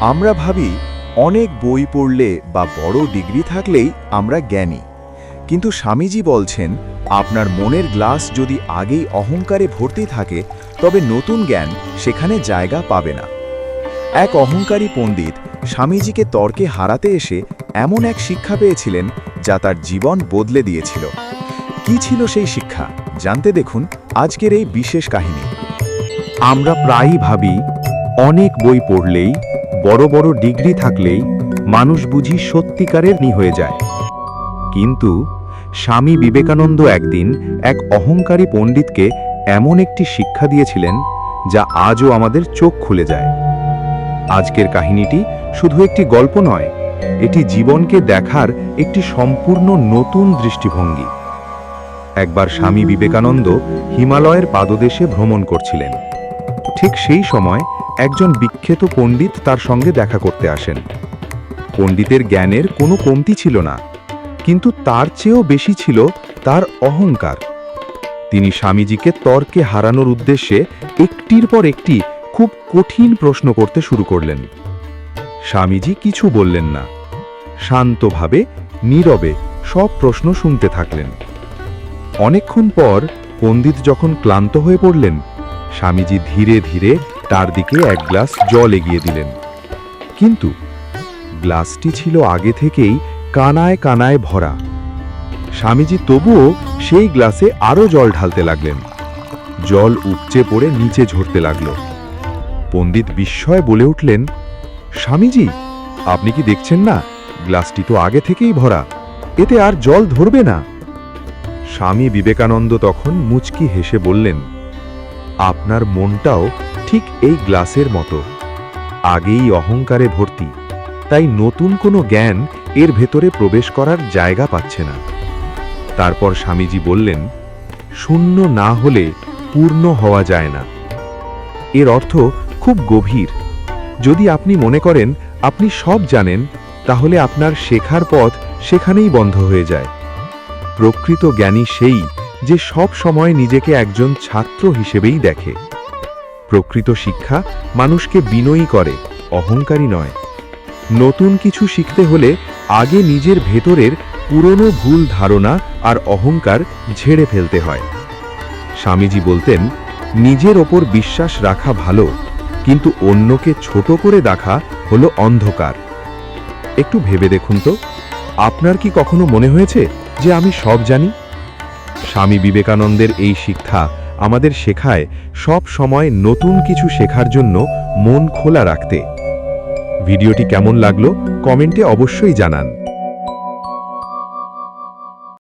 আমরা ভাবি অনেক বই পড়লে বা বড় ডিগ্রি থাকলেই আমরা জ্ঞানী। কিন্তু স্বামীজি বলছেন, আপনার মনের গ্লাস যদি আগেই অহংকারে ভর্তি থাকে, তবে নতুন জ্ঞান সেখানে জায়গা পাবে না। এক অহংকারী পণ্ডিত স্বামীজিকে তর্কে হারাতে এসে এমন এক শিক্ষা পেয়েছিলেন, যা তার জীবন বদলে দিয়েছিল। কি ছিল সেই শিক্ষা? জানতে দেখুন আজকের এই বিশেষ কাহিনী। আমরা প্রায়ই ভাবি, অনেক বই পড়লেই বড় বড় ডিগ্রি থাকলেই মানুষ বুঝি সত্যিকারের নি হয়ে যায়। কিন্তু স্বামী বিবেকানন্দ একদিন এক অহংকারী পণ্ডিতকে এমন একটি শিক্ষা দিয়েছিলেন যা আজও আমাদের চোখ খুলে যায়। আজকের কাহিনীটি শুধু একটি গল্প নয়, এটি জীবনকে দেখার একটি সম্পূর্ণ নতুন দৃষ্টিভঙ্গি। একবার স্বামী বিবেকানন্দ হিমালয়ের পাদদেশে ভ্রমণ করছিলেন। ঠিক সেই সময় একজন বিখ্যাত পণ্ডিত তার সঙ্গে দেখা করতে আসেন। পণ্ডিতের জ্ঞানের কোনো কমতি ছিল না, কিন্তু তার চেয়েও বেশি ছিল তার অহংকার। তিনি স্বামীজিকে তর্কে হারানোর উদ্দেশ্যে একটির পর একটি খুব কঠিন প্রশ্ন করতে শুরু করলেন। স্বামীজি কিছু বললেন না। শান্তভাবে, নীরবে সব প্রশ্ন শুনতে থাকলেন। অনেকক্ষণ পর পণ্ডিত যখন ক্লান্ত হয়ে পড়লেন, স্বামীজি ধীরে ধীরে তার দিকে এক গ্লাস জল এগিয়ে দিলেন। কিন্তু গ্লাসটি ছিল আগে থেকেই কানায় কানায় ভরা। স্বামীজি তবুও সেই গ্লাসে আরও জল ঢালতে লাগলেন। জল উপচে পড়ে নিচে ঝরতে লাগল। পণ্ডিত বিস্ময়ে বলে উঠলেন, স্বামীজি, আপনি কি দেখছেন না? গ্লাসটি তো আগে থেকেই ভরা। এতে আর জল ধরবে না। স্বামী বিবেকানন্দ তখন মুচকি হেসে বললেন আপনার মনটাও ঠিক এই গ্লাসের মতো। আগেই অহংকারে ভর্তি। তাই নতুন কোনো জ্ঞান এর ভেতরে প্রবেশ করার জায়গা পাচ্ছে না। তারপর স্বামীজি বললেন, শূন্য না হলে পূর্ণ হওয়া যায় না। এর অর্থ খুব গভীর। যদি আপনি মনে করেন, আপনি সব জানেন, তাহলে আপনার শেখার পথ সেখানেই বন্ধ হয়ে যায়। প্রকৃত জ্ঞানী সেই যে সব সময় নিজেকে একজন ছাত্র হিসেবেই দেখে। প্রকৃত শিক্ষা মানুষকে বিনয়ী করে, অহংকারী নয়। নতুন কিছু শিখতে হলে আগে নিজের ভেতরের পুরনো ভুল ধারণা আর অহংকার ঝেড়ে ফেলতে হয়। স্বামীজি বলতেন, নিজের ওপর বিশ্বাস রাখা ভালো, কিন্তু অন্যকে ছোট করে দেখা হলো অন্ধকার। একটু ভেবে দেখুন তো, আপনার কি কখনো মনে হয়েছে যে আমি সব জানি? স্বামী বিবেকানন্দের এই শিক্ষা আমাদের শেখায় সব সময় নতুন কিছু শেখার জন্য মন খোলা রাখতে। ভিডিওটি কেমন লাগল কমেন্টে অবশ্যই জানান।